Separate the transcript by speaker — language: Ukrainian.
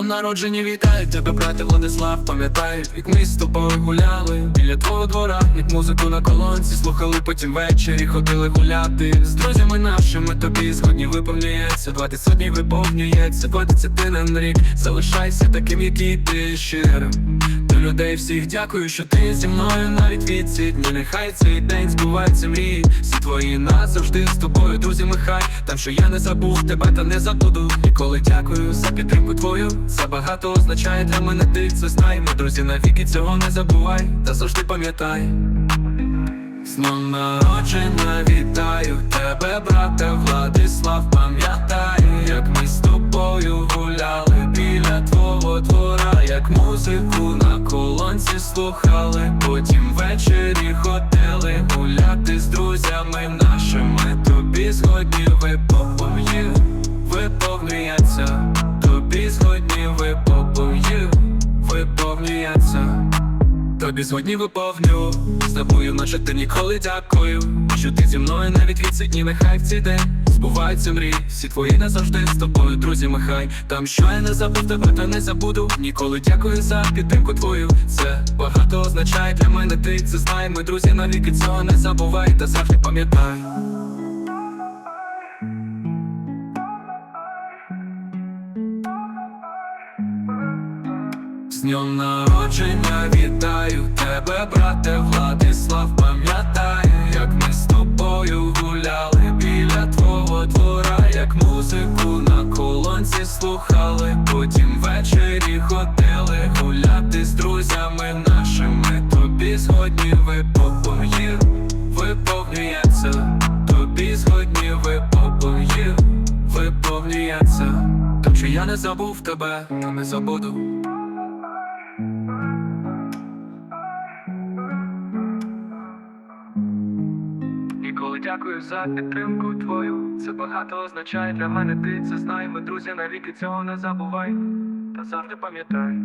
Speaker 1: днем народження вітаю тебе, брате Владислав, пам'ятаю, як ми з тобою гуляли. Біля твого двора, як музику на колонці слухали, потім ввечері ходили гуляти. З друзями нашими тобі згодні виповнюється, 20 сотні виповнюється, 21 рік, залишайся таким, який ти щирим. Людей всіх дякую, що ти зі мною навіть від ці дні Нехай цей день збувається мрії. Всі твої назавжди з тобою, друзі, хай. Там, що я не забув тебе та не забуду. Ніколи дякую за підтримку твою Це багато означає для мене ти це знай. Ми друзі навіки цього не забувай Та завжди пам'ятай. З народження вітаю музику на колонці слухали, потім ввечері ходили гуляти Тобі сьогодні виповню з тобою, наче ти ніколи дякую. Що ти зі мною навіть від нехай в цей день збуваються мрії, всі твої назавжди з тобою, друзі, махай. Там що я не забув тебе, та не забуду. Ніколи дякую за підтримку твою. Це багато означає для мене. Ти це знай. Ми друзі навіки цього не забувай, та завжди пам'ятай. З днем народження. Вітаю тебе, брате Владислав, пам'ятаю, як ми з тобою гуляли біля твого двора, як музику на колонці слухали, потім ввечері ходили гуляти з друзями нашими. Тобі згодні виповнює, виповнюється, тобі згодні виповнює, виповнюється. Там що я не забув тебе, та не забуду. Дякую за підтримку твою. Це багато означає для мене. Ти це знай. Ми друзі навіки цього не забувай. Та завжди пам'ятай.